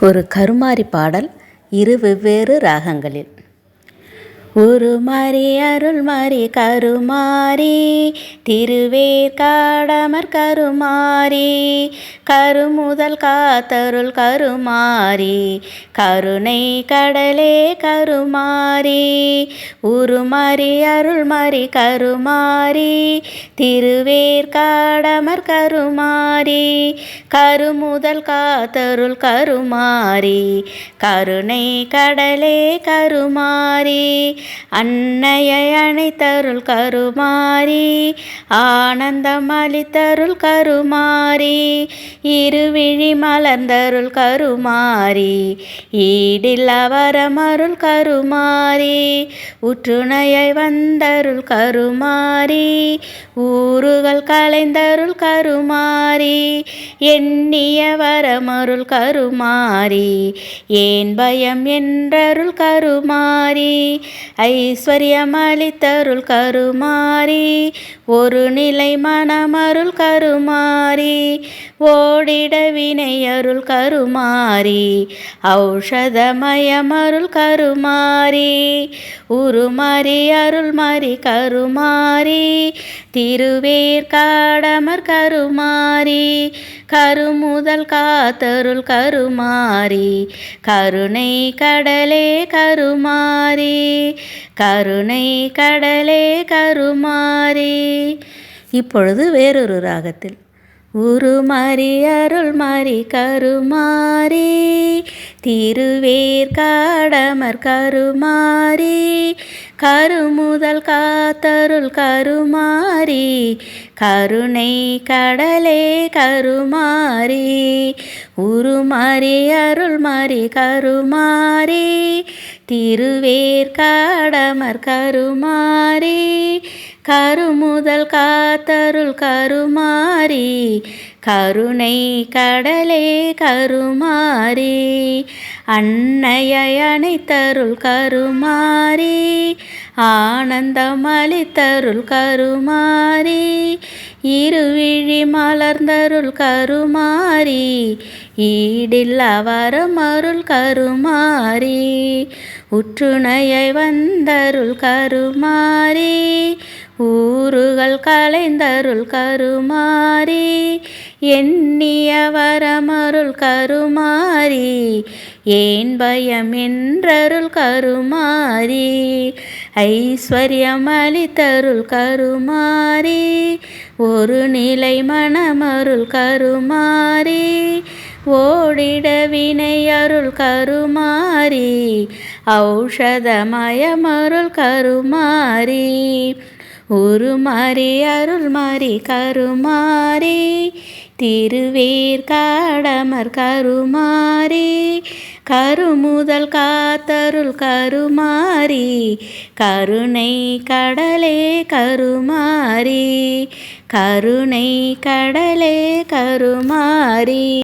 ஒரு கருமாரி பாடல் இரு வெவ்வேறு ராகங்களில். உருமாறி அருள்மாறி கருமாறி திருவேற்காடமர் கருமாறி கருமுதல் காத்தருள் கருமாறி கருணை கடலே கருமாறி உருமாறி அருள்மாறி கருமாறி திருவேற்காடமர் கருமாறி கருமுதல் காத்தருள் கருமாறி கருணை கடலே கருமாறி அன்னையை அணைத்தருள் கருமாறி ஆனந்தம் அளித்தருள் கருமாறி இருவிழி மலர்ந்தருள் கருமாறி ஈடில் அவரமருள் கருமாறி உற்றுணையை வந்தருள் கருமாறி ஊறுகள் கலைந்தருள் கருமாறி எண்ணிய வரமருள் கருமாறி ஏன் பயம் என்றருள் கருமாறி ஐஸ்வர்யம் அளித்தருள் கருமாரி ஒரு நிலை மனமருள் கருமாறி ஓடிட வினையருள் கருமாறி ஔஷதமயமருள் கருமாறி உருமாறி அருள்மாரி கருமாறி திருவேற்காடமர் கருமாறி கருமுதல் காத்தருள் கருமாறி. கருணை கடலே கருமாறி. கருணை கடலே கருமாறி. இப்பொழுது வேறொரு ராகத்தில். உருமாறி அருள்மாறி கருமாறி. திருவேற்காடமர் கருமாறி. கருமுதல் காத்தருள் கருமாறி கருணை கடலே கருமாறி உருமாறி அருள் மாறி கருமாறி திருவேற்காடமர் கருமாறி கருமுதல் காத்தருள் கருமாறி கருணை கடலே கருமாறி அன்னையை அணைத்தருள் கருமாறி ஆனந்தம் அளித்தருள் கருமாரி இருவிழி மலர்ந்தருள் கருமாறி ஈடில் அவரம் அருள் கருமாரி உற்றுணையை வந்தருள் கருமாறி ஊறுகள் கலைந்தருள் கருமாரி எண்ணிய வரமருள் கருமாரி ஏன் பயம் என்றருள் கருமாரி ஐஸ்வர்யம் அளித்தருள் கருமாரி ஒரு நிலை மனமருள் கருமாரி ஓடிட வினை அருள் கருமாரி ஔஷதமயமருள் கருமாரி உருமாறி அருள்மாறி கருமாரி திருவேற்காடமர் கருமாறி. கருமுதல் காத்தருள் கருமாறி. கருணை கடலே கருமாறி. கருணை கடலே கருமாறி.